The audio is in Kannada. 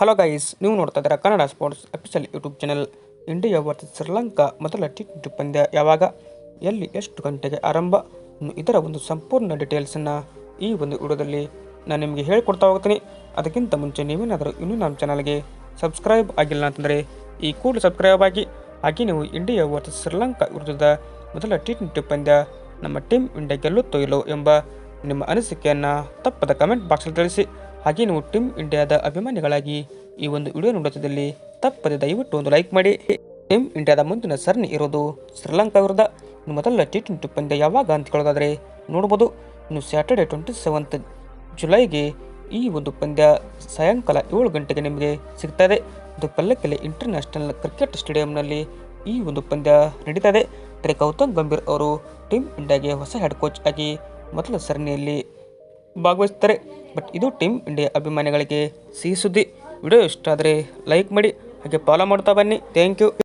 ಹಲೋ ಗೈಸ್ ನೀವು ನೋಡ್ತಾ ಇದ್ದೀರಾ Kannada sports official YouTube channel India versus Sri Lanka ಮೊದಲ ಟಿ ಟ್ವೆಂಟಿ ಪಂದ್ಯ ಯಾವಾಗ? ಎಲ್ಲಿ ಎಷ್ಟು ಗಂಟೆಗೆ ಆರಂಭ? ಇದರ ಒಂದು ಸಂಪೂರ್ಣ ಡೀಟೇಲ್ಸನ್ನು ಈ ಒಂದು ವಿಡಿಯೋದಲ್ಲಿ ನಾನು ನಿಮಗೆ ಹೇಳಿಕೊಡ್ತಾ ಹೋಗ್ತೀನಿ. ಅದಕ್ಕಿಂತ ಮುಂಚೆ ನೀವೇನಾದರೂ ಇನ್ನೂ ನಮ್ಮ ಚಾನಲ್ಗೆ ಸಬ್ಸ್ಕ್ರೈಬ್ ಆಗಿಲ್ಲ ಅಂತಂದರೆ ಈ ಕೂಡಲೇ ಸಬ್ಸ್ಕ್ರೈಬ್ ಆಗಿ. ಹಾಗೆ ನೀವು ಇಂಡಿಯಾ ವರ್ಸಸ್ ಶ್ರೀಲಂಕಾ ವಿರುದ್ಧದ ಮೊದಲ ಟಿ ಟ್ವೆಂಟಿ ಪಂದ್ಯ ನಮ್ಮ ಟೀಮ್ ಇಂಡಿಯಾ ಗೆಲ್ಲುತ್ತೋ ಇಲ್ಲೋ ಎಂಬ ನಿಮ್ಮ ಅನಿಸಿಕೆಯನ್ನು ತಪ್ಪದ ಕಮೆಂಟ್ ಬಾಕ್ಸಲ್ಲಿ ತಿಳಿಸಿ. ಹಾಗೆ ನೀವು ಟೀಮ್ ಇಂಡಿಯಾದ ಅಭಿಮಾನಿಗಳಾಗಿ ಈ ಒಂದು ವಿಡಿಯೋ ನೋಡುತ್ತಿದ್ದಲ್ಲಿ ತಪ್ಪದೆ ದಯವಿಟ್ಟು ಒಂದು ಲೈಕ್ ಮಾಡಿ. ಟೀಮ್ ಇಂಡಿಯಾದ ಮುಂದಿನ ಸರಣಿ ಇರೋದು ಶ್ರೀಲಂಕಾ ವಿರುದ್ಧ. ಮೊದಲ ಟಿ ಟ್ವೆಂಟಿ ಪಂದ್ಯ ಯಾವಾಗ ಅಂತ ಕೇಳೋದಾದರೆ ನೋಡ್ಬೋದು. ಇನ್ನು ಸ್ಯಾಟರ್ಡೆ ಟ್ವೆಂಟಿ ಸೆವೆಂತ್ ಜುಲೈಗೆ ಈ ಒಂದು ಪಂದ್ಯ ಸಾಯಂಕಾಲ ಏಳು ಗಂಟೆಗೆ ನಿಮಗೆ ಸಿಗ್ತಾ ಇದೆ. ಪಲ್ಲಕ್ಕೆಲೆ ಇಂಟರ್ನ್ಯಾಷನಲ್ ಕ್ರಿಕೆಟ್ ಸ್ಟೇಡಿಯಂನಲ್ಲಿ ಈ ಒಂದು ಪಂದ್ಯ ನಡೀತಾ ಇದೆ. ಆದರೆ ಗೌತಮ್ ಗಂಭೀರ್ ಅವರು ಟೀಮ್ ಇಂಡಿಯಾಗೆ ಹೊಸ ಹೆಡ್ ಕೋಚ್ ಆಗಿ ಮೊದಲ ಸರಣಿಯಲ್ಲಿ ಭಾಗವಹಿಸ್ತಾರೆ. ಬಟ್ ಇದು ಟೀಮ್ ಇಂಡಿಯಾ ಅಭಿಮಾನಿಗಳಿಗೆ ಸಿಹಿ ಸುದ್ದಿ. ವಿಡಿಯೋ ಇಷ್ಟ ಆದರೆ ಲೈಕ್ ಮಾಡಿ, ಹಾಗೆ ಫಾಲೋ ಮಾಡ್ತಾ ಬನ್ನಿ. Thank you